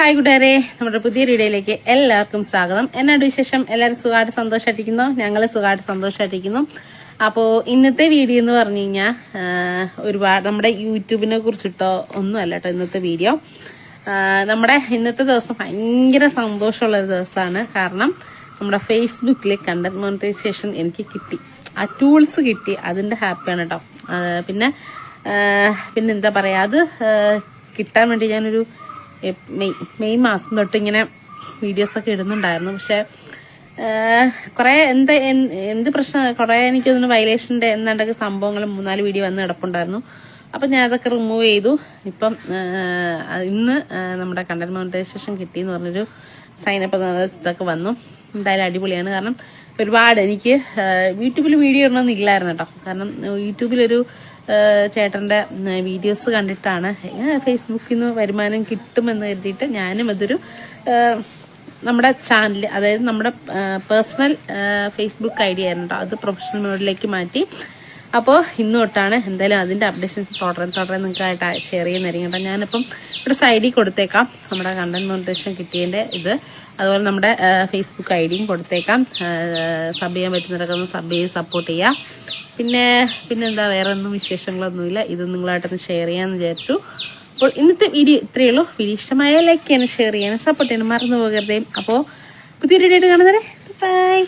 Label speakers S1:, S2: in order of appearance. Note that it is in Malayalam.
S1: ഹായ് കൂട്ടുകാരെ നമ്മുടെ പുതിയ വീഡിയോയിലേക്ക് എല്ലാവർക്കും സ്വാഗതം. എന്നോട് വിശേഷം? എല്ലാവരും സുഖമായിട്ട് സന്തോഷമായിട്ടിരിക്കുന്നു? ഞങ്ങൾ സുഖമായിട്ട് സന്തോഷമായിട്ടിരിക്കുന്നു. അപ്പോൾ ഇന്നത്തെ വീഡിയോ എന്ന് പറഞ്ഞു കഴിഞ്ഞാൽ ഒരുപാട് നമ്മുടെ യൂട്യൂബിനെ കുറിച്ചിട്ടോ ഒന്നുമല്ല കേട്ടോ ഇന്നത്തെ വീഡിയോ. നമ്മുടെ ഇന്നത്തെ ദിവസം ഭയങ്കര സന്തോഷമുള്ള ഒരു ദിവസമാണ്. കാരണം നമ്മുടെ ഫേസ്ബുക്കിൽ കണ്ടന്റ് മോണിറ്റൈസേഷൻ എനിക്ക് കിട്ടി. ആ ടൂൾസ് കിട്ടി. അതിന്റെ ഹാപ്പിയാണ് കേട്ടോ. പിന്നെ പിന്നെന്താ പറയുക അത് കിട്ടാൻ വേണ്ടി ഞാനൊരു മെയ് മെയ് മാസം തൊട്ട് ഇങ്ങനെ വീഡിയോസ് ഒക്കെ ഇടുന്നുണ്ടായിരുന്നു. പക്ഷെ കുറെ എന്ത് എന്ത് പ്രശ്ന കുറെ എനിക്ക് തോന്നുന്നു വയലേഷന്റെ എന്താണ്ടൊക്കെ സംഭവങ്ങൾ മൂന്നാൽ വീഡിയോ വന്ന് കിടപ്പുണ്ടായിരുന്നു. അപ്പൊ ഞാൻ അതൊക്കെ റിമൂവ് ചെയ്തു. ഇപ്പം ഇന്ന് നമ്മുടെ കണ്ടന്റ് മോണിറ്റൈസേഷൻ കിട്ടിയെന്ന് പറഞ്ഞൊരു സൈനപ്പ് ഇതൊക്കെ വന്നു. എന്തായാലും അടിപൊളിയാണ്. കാരണം ഒരുപാട് എനിക്ക് യൂട്യൂബിൽ വീഡിയോ ഇടണമെന്ന് ഇല്ലായിരുന്നു കേട്ടോ കാരണം യൂട്യൂബിലൊരു ചേട്ടന്റെ വീഡിയോസ് കണ്ടിട്ടാണ് ഫേസ്ബുക്കിൽ നിന്ന് വരുമാനം കിട്ടുമെന്ന് കരുതിയിട്ട് ഞാനും അതൊരു നമ്മുടെ ചാനൽ അതായത് നമ്മുടെ പേഴ്സണൽ ഫേസ്ബുക്ക് ഐ ഡി ആയിരുന്നു കേട്ടോ അത് പ്രൊഫഷണൽ മോഡിലേക്ക് മാറ്റി അപ്പോൾ ഇന്ന് തൊട്ടാണ് എന്തായാലും അതിന്റെ അപ്ഡേഷൻസ് തുടരെ തുടരെ നിങ്ങൾക്കായിട്ട് ഷെയർ ചെയ്യുന്നതായിരിക്കും കേട്ടോ ഞാനിപ്പം ഇവിടെ സൈഡിൽ കൊടുത്തേക്കാം. നമ്മുടെ കണ്ടന്റ് മോണിറ്റേഷൻ കിട്ടിയതിന്റെ ഇത്. അതുപോലെ നമ്മുടെ ഫേസ്ബുക്ക് ഐ ഡിയും കൊടുത്തേക്കാം. സബ് ചെയ്യാൻ പറ്റുന്നവരൊക്കെ സബ് ചെയ്ത് സപ്പോർട്ട് ചെയ്യാം. പിന്നെ പിന്നെന്താ വേറെ ഒന്നും വിശേഷങ്ങളൊന്നുമില്ല. ഇത് നിങ്ങളായിട്ടൊന്ന് ഷെയർ ചെയ്യാമെന്ന് വിചാരിച്ചു. അപ്പോൾ ഇന്നത്തെ വീഡിയോ ഇത്രയേ ഉള്ളൂ. വീഡിയോ ലൈക്ക് ചെയ്യാനും ഷെയർ ചെയ്യാനും സപ്പോർട്ട് ചെയ്യാനും മറന്നു പോകരുതേ. അപ്പോൾ പുതിയ വീഡിയോ ആയിട്ട് കാണുന്നവരെ ബൈ